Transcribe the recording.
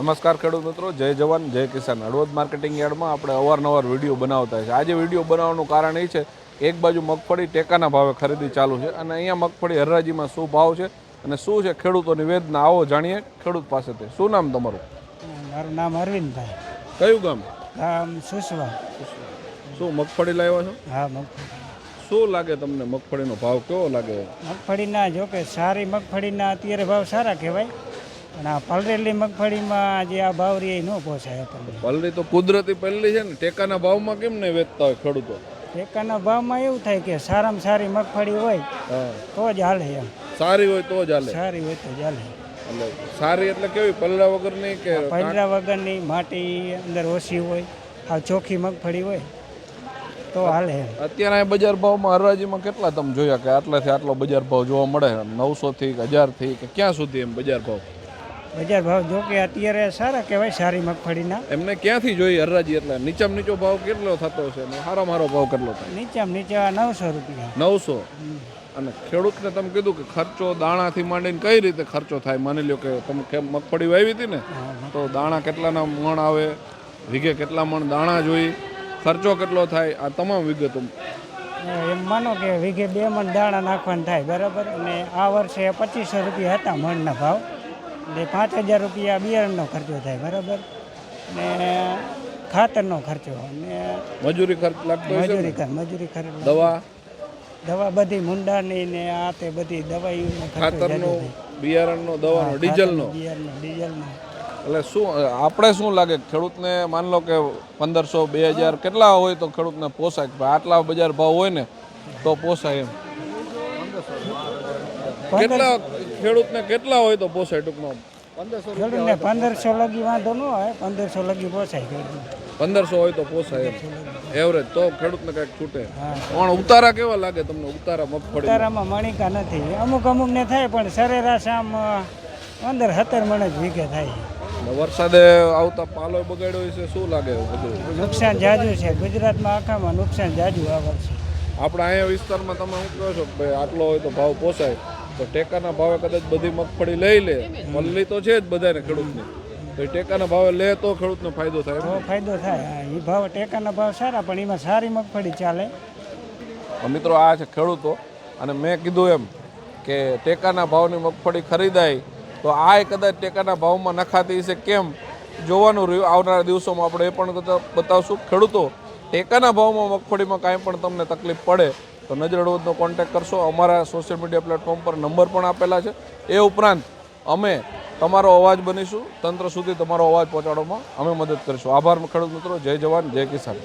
નમસ્કાર ખેડૂત મિત્રો જય જવાન જય કિસાન. હળવદ માર્કેટિંગ યાર્ડમાં આપણે અવારનવાર વીડિયો બનાવતા છે. આજે વીડિયો બનાવવાનું કારણ એ છે એક બાજુ મગફળી ટેકાના ભાવે ખરીદી ચાલુ છે અને અહીંયા મગફળી હરરાજીમાં શું ભાવ છે અને શું છે ખેડૂતોની વેદના આવો જાણીએ ખેડૂત પાસેથી. શું નામ તમારું? મારું નામ અરવિંદભાઈ. કયું ગામ? ગામ સુસવા. શું મગફળી લાવ્યા છો? હા મગફળી. શું લાગે તમને મગફળીનો ભાવ? કેવો લાગે? મગફળીના જો કે સારી મગફળીના અત્યારે ભાવ સારા કહેવાય. પણ આ પલરેલી મગફળીમાં જે આ ભાવ રહે ન પોસાય આપણને પલરી તો કુદરતી પલરી છે ને ટેકાના ભાવમાં કેમ નહીં વેચતા હોય ખેડૂતો? ટેકાના ભાવમાં એવું થાય કે સારામાં સારી મગફળી હોય તો જ હાલે એમ. સારી હોય તો જ હાલે. સારી હોય તો જ હાલે. એટલે સારી એટલે કેવી? પલરા વગરની કે પલરા વગરની માટી અંદર ઓછી હોય આ ચોખ્ખી મગફળી હોય તો હાલે અત્યારે બજાર ભાવમાં હરાજીમાં કેટલા તમે જોયા કે આટલાથી આટલો બજાર ભાવ જોવા મળે? નવસો થી હજારથી કે ક્યાં સુધી એમ બજાર ભાવ? બજાર ભાવ જો કે અત્યારે સારા કહેવાય સારી મગફળીના. એમને ક્યાંથી જોઈએ હરરાજી એટલે? નીચામાં નીચો ભાવ કેટલો થતો હશે ને સારો મારો ભાવ કેટલો થાય? નીચામાં નીચા નવસો રૂપિયા. નવસો? અને ખેડૂતને તમે કીધું કે ખર્ચો દાણાથી માંડીને કઈ રીતે ખર્ચો થાય? માની લ્યો કે તમે કેમ મગફળી વાવી હતી ને તો દાણા કેટલાના મણ આવે? વીઘે કેટલા મણ દાણા જોઈ? ખર્ચો કેટલો થાય? આ તમામ વિગતો એમ માનો કે વીઘે બે મણ દાણા નાખવાના થાય બરાબર? અને આ વર્ષે પચીસો રૂપિયા હતા મણના ભાવ. એટલે પાંચ હજાર રૂપિયા બિયારણનો ખર્ચો થાય બરાબર? ને ખાતરનો ખર્ચો અને મજૂરી ખર્ચ લાગતો મજૂરી ખર્ચ મજૂરી ખર્ચ દવા? દવા બધી મુંડાની ને આ તે બધી દવાઈનો ખાતરનો બિયારણનો દવાનો ડીઝલનો? બિયારણનો ડીઝલનો. એટલે શું આપણે શું લાગે? ખેડૂતને માન લો કે પંદરસો બે હજાર કેટલા હોય તો ખેડૂતને પોસાય. આટલા બજાર ભાવ હોય ને તો પોસાય એમ. કેટલા ખેડૂતને કેટલા હોય તો પોસાય ટૂંકમાં? ખેડૂતને પંદરસો લગી વાંધો ન હોય પંદરસો લગી પોસાય પંદરસો હોય તો પોસાય એવરેજ તો ખેડૂતને કાંઈક છૂટે. પણ ઉતારા કેવા લાગે તમને? ઉતારા મગફળી? ઉતારામાં મણિકા નથી. અમુક અમુક ને થાય પણ સરેરાશ આમ પંદર સત્તર મણ જ વીઘે થાય. વરસાદે આવતા પાલો બગાડ્યો છે શું લાગે બધું? નુકસાન જાજુ છે. ગુજરાતમાં આખામાં નુકસાન જાજુ આ વર્ષે. આપણા અહીંયા વિસ્તારમાં તમે શું કહો છો ભાઈ આટલો હોય તો ભાવ પોસાય? તો ટેકાના ભાવે કદાચ બધી મગફળી લઈ લે. મલ્લી તો છે જ બધાને ખેડૂતને. તો ટેકાના ભાવે લે તો ખેડૂતનો ફાયદો થાય ફાયદો થાય. એ ભાવ ટેકાના ભાવ સારા પણ એમાં સારી મગફળી ચાલે. મિત્રો આ છે ખેડૂતો. અને મેં કીધું એમ કે ટેકાના ભાવની મગફળી ખરીદાય તો આ કદાચ ટેકાના ભાવમાં નખાતી છે કેમ? જોવાનું રહ્યું. આવનારા દિવસોમાં આપણે એ પણ બતાવશું. ખેડૂતો ટેકાના ભાવમાં મગફળીમાં કાંઈ પણ તમને તકલીફ પડે તો નજર હળવદનો કોન્ટેક્ટ કરશો. અમારા સોશિયલ મીડિયા પ્લેટફોર્મ પર નંબર પણ આપેલા છે. એ ઉપરાંત અમે તમારો અવાજ બનીશું. તંત્ર સુધી તમારો અવાજ પહોંચાડવામાં અમે મદદ કરીશું. આભાર ખેડૂત મિત્રો. જય જવાન, જય કિસાન.